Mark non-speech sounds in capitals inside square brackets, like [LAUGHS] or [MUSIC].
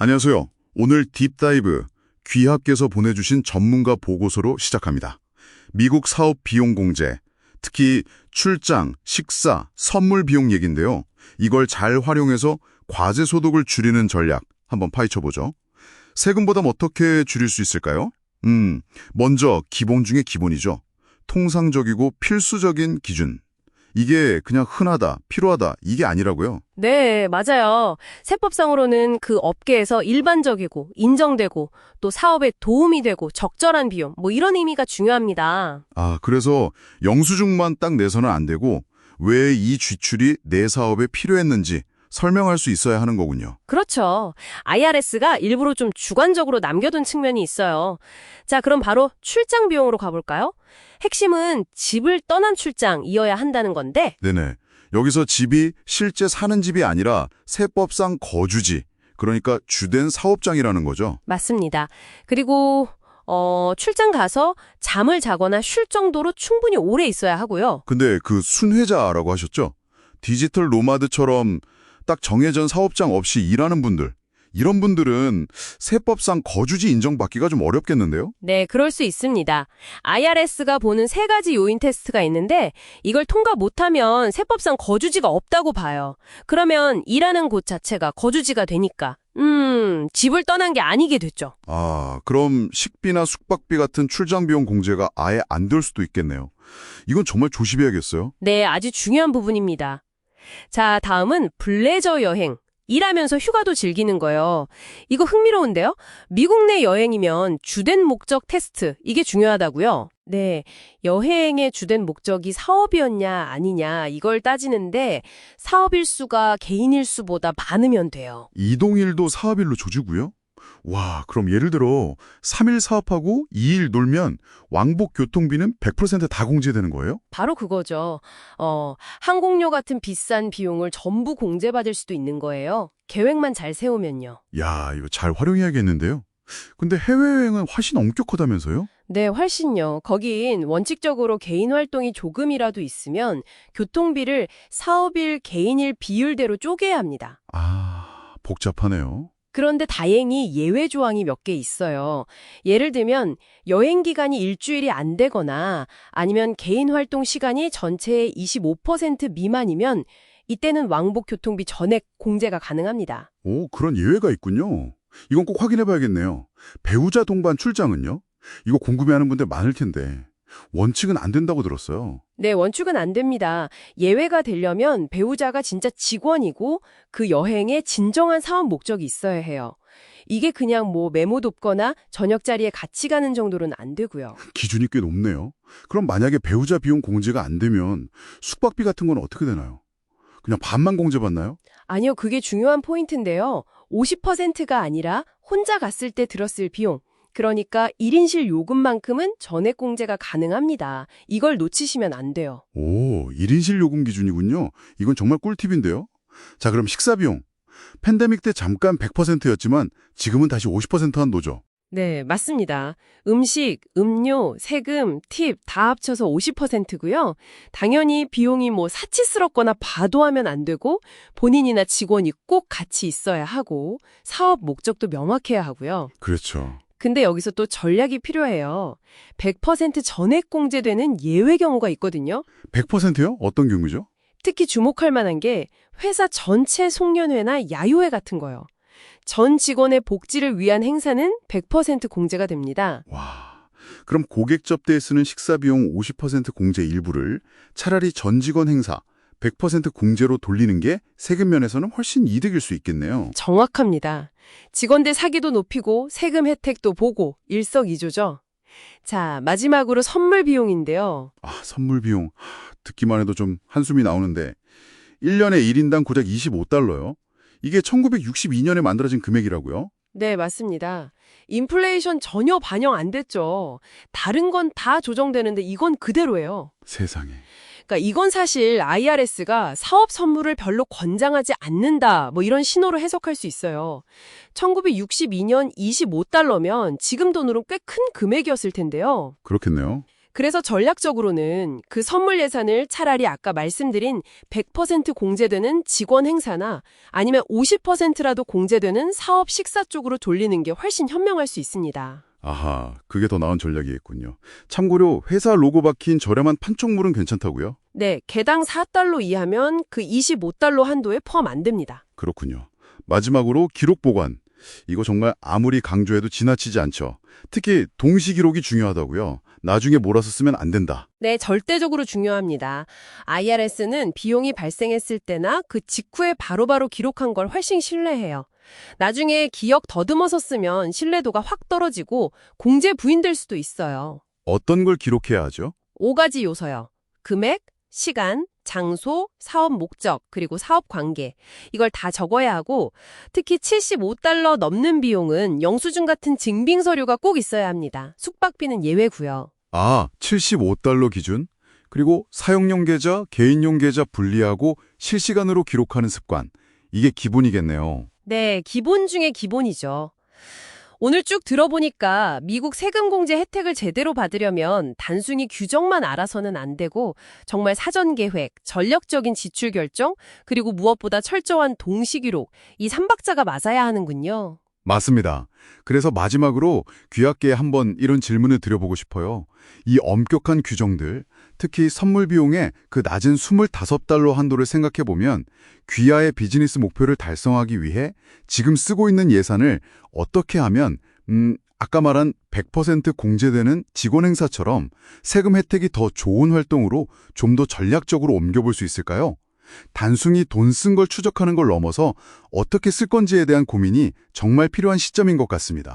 안녕하세요. 오늘 딥다이브 귀하께서 보내주신 전문가 보고서로 시작합니다. 미국 사업 비용 공제, 특히 출장, 식사, 선물 비용 얘기인데요. 이걸 잘 활용해서 과세 소득을 줄이는 전략 한번 파헤쳐보죠. 세금 보다 어떻게 줄일 수 있을까요? 음, 먼저 기본 중에 기본이죠. 통상적이고 필수적인 기준. 이게 그냥 흔하다, 필요하다 이게 아니라고요. 네, 맞아요. 세법상으로는 그 업계에서 일반적이고 인정되고 또 사업에 도움이 되고 적절한 비용 뭐 이런 의미가 중요합니다. 아, 그래서 영수증만 딱 내서는 안 되고 왜 이 지출이 내 사업에 필요했는지 설명할 수 있어야 하는 거군요. 그렇죠. IRS가 일부러 좀 주관적으로 남겨둔 측면이 있어요. 자, 그럼 바로 출장 비용으로 가볼까요? 핵심은 집을 떠난 출장이어야 한다는 건데 네네. 여기서 집이 실제 사는 집이 아니라 세법상 거주지, 그러니까 주된 사업장이라는 거죠. 맞습니다. 그리고 어, 출장 가서 잠을 자거나 쉴 정도로 충분히 오래 있어야 하고요. 근데 그 순회자라고 하셨죠? 디지털 노마드처럼 딱 정해진 사업장 없이 일하는 분들, 이런 분들은 세법상 거주지 인정받기가 좀 어렵겠는데요? 네, 그럴 수 있습니다. IRS가 보는 세 가지 요인 테스트가 있는데 이걸 통과 못하면 세법상 거주지가 없다고 봐요. 그러면 일하는 곳 자체가 거주지가 되니까 음, 집을 떠난 게 아니게 됐죠. 아, 그럼 식비나 숙박비 같은 출장 비용 공제가 아예 안 될 수도 있겠네요. 이건 정말 조심해야겠어요. 네, 아주 중요한 부분입니다. 자, 다음은 블레저 여행. 일하면서 휴가도 즐기는 거예요. 이거 흥미로운데요? 미국 내 여행이면 주된 목적 테스트, 이게 중요하다고요? 네, 여행의 주된 목적이 사업이었냐 아니냐 이걸 따지는데 사업 일수가 개인 일수보다 많으면 돼요. 이동일도 사업일로 조지고요? 와, 그럼 예를 들어 3일 사업하고 2일 놀면 왕복 교통비는 100%다 공제되는 거예요? 바로 그거죠. 어, 항공료 같은 비싼 비용을 전부 공제받을 수도 있는 거예요. 계획만 잘 세우면요. 야, 이거 잘 활용해야겠는데요. 근데 해외여행은 훨씬 엄격하다면서요? 네, 훨씬요. 거긴 원칙적으로 개인 활동이 조금이라도 있으면 교통비를 사업일, 개인일 비율대로 쪼개야 합니다. 아, 복잡하네요. 그런데 다행히 예외 조항이 몇 개 있어요. 예를 들면 여행 기간이 일주일이 안 되거나 아니면 개인 활동 시간이 전체의 25% 미만이면 이때는 왕복 교통비 전액 공제가 가능합니다. 오, 그런 예외가 있군요. 이건 꼭 확인해 봐야겠네요. 배우자 동반 출장은요? 이거 궁금해하는 분들 많을 텐데 원칙은 안 된다고 들었어요. 네, 원칙은 안 됩니다. 예외가 되려면 배우자가 진짜 직원이고 그 여행에 진정한 사업 목적이 있어야 해요. 이게 그냥 뭐 메모 돕거나 저녁 자리에 같이 가는 정도로는 안 되고요. [LAUGHS] 기준이 꽤 높네요. 그럼 만약에 배우자 비용 공제가 안 되면 숙박비 같은 건 어떻게 되나요? 그냥 반만 공제받나요? 아니요, 그게 중요한 포인트인데요. 50%가 아니라 혼자 갔을 때 들었을 비용. 그러니까 1인실 요금만큼은 전액 공제가 가능합니다. 이걸 놓치시면 안 돼요. 오, 1인실 요금 기준이군요. 이건 정말 꿀팁인데요. 자, 그럼 식사 비용. 팬데믹 때 잠깐 100%였지만 지금은 다시 50% 한도죠. 네, 맞습니다. 음식, 음료, 세금, 팁 다 합쳐서 50%고요. 당연히 비용이 뭐 사치스럽거나 과도하면 안 되고 본인이나 직원이 꼭 같이 있어야 하고 사업 목적도 명확해야 하고요. 그렇죠. 근데 여기서 또 전략이 필요해요. 100% 전액 공제되는 예외 경우가 있거든요. 100%요? 어떤 경우죠? 특히 주목할 만한 게 회사 전체 송년회나 야유회 같은 거요. 전 직원의 복지를 위한 행사는 100% 공제가 됩니다. 와, 그럼 고객 접대에 쓰는 식사 비용 50% 공제 일부를 차라리 전 직원 행사 100% 공제로 돌리는 게 세금 면에서는 훨씬 이득일 수 있겠네요. 정확합니다. 직원들 사기도 높이고 세금 혜택도 보고 일석이조죠. 자, 마지막으로 선물 비용인데요. 아, 선물 비용. 하, 듣기만 해도 좀 한숨이 나오는데 1년에 1인당 고작 25달러요. 이게 1962년에 만들어진 금액이라고요? 네, 맞습니다. 인플레이션 전혀 반영 안 됐죠. 다른 건 다 조정되는데 이건 그대로예요. 세상에. 그러니까 이건 사실 IRS가 사업 선물을 별로 권장하지 않는다 뭐 이런 신호로 해석할 수 있어요. 1962년 25달러면 지금 돈으로 꽤 큰 금액이었을 텐데요. 그렇겠네요. 그래서 전략적으로는 그 선물 예산을 차라리 아까 말씀드린 100% 공제되는 직원 행사나 아니면 50%라도 공제되는 사업 식사 쪽으로 돌리는 게 훨씬 현명할 수 있습니다. 아하, 그게 더 나은 전략이겠군요. 참고로 회사 로고 박힌 저렴한 판촉물은 괜찮다고요? 네, 개당 4달러 이하면 그 25달러 한도에 포함 안 됩니다. 그렇군요. 마지막으로 기록 보관. 이거 정말 아무리 강조해도 지나치지 않죠. 특히 동시 기록이 중요하다고요. 나중에 몰아서 쓰면 안 된다. 네, 절대적으로 중요합니다. IRS는 비용이 발생했을 때나 그 직후에 바로바로 기록한 걸 훨씬 신뢰해요. 나중에 기억 더듬어서 쓰면 신뢰도가 확 떨어지고 공제 부인될 수도 있어요. 어떤 걸 기록해야 하죠? 5가지 요소요. 금액, 시간, 장소, 사업 목적, 그리고 사업 관계. 이걸 다 적어야 하고 특히 75달러 넘는 비용은 영수증 같은 증빙 서류가 꼭 있어야 합니다. 숙박비는 예외고요. 아, 75달러 기준? 그리고 사용용 계좌, 개인용 계좌 분리하고 실시간으로 기록하는 습관. 이게 기본이겠네요. 네, 기본 중에 기본이죠. 오늘 쭉 들어보니까 미국 세금 공제 혜택을 제대로 받으려면 단순히 규정만 알아서는 안 되고 정말 사전 계획, 전략적인 지출 결정, 그리고 무엇보다 철저한 동시 기록, 이 삼박자가 맞아야 하는군요. 맞습니다. 그래서 마지막으로 귀하께 한번 이런 질문을 드려보고 싶어요. 이 엄격한 규정들, 특히 선물 비용의 그 낮은 25달러 한도를 생각해보면 귀하의 비즈니스 목표를 달성하기 위해 지금 쓰고 있는 예산을 어떻게 하면 음, 아까 말한 100% 공제되는 직원 행사처럼 세금 혜택이 더 좋은 활동으로 좀 더 전략적으로 옮겨볼 수 있을까요? 단순히 돈 쓴 걸 추적하는 걸 넘어서 어떻게 쓸 건지에 대한 고민이 정말 필요한 시점인 것 같습니다.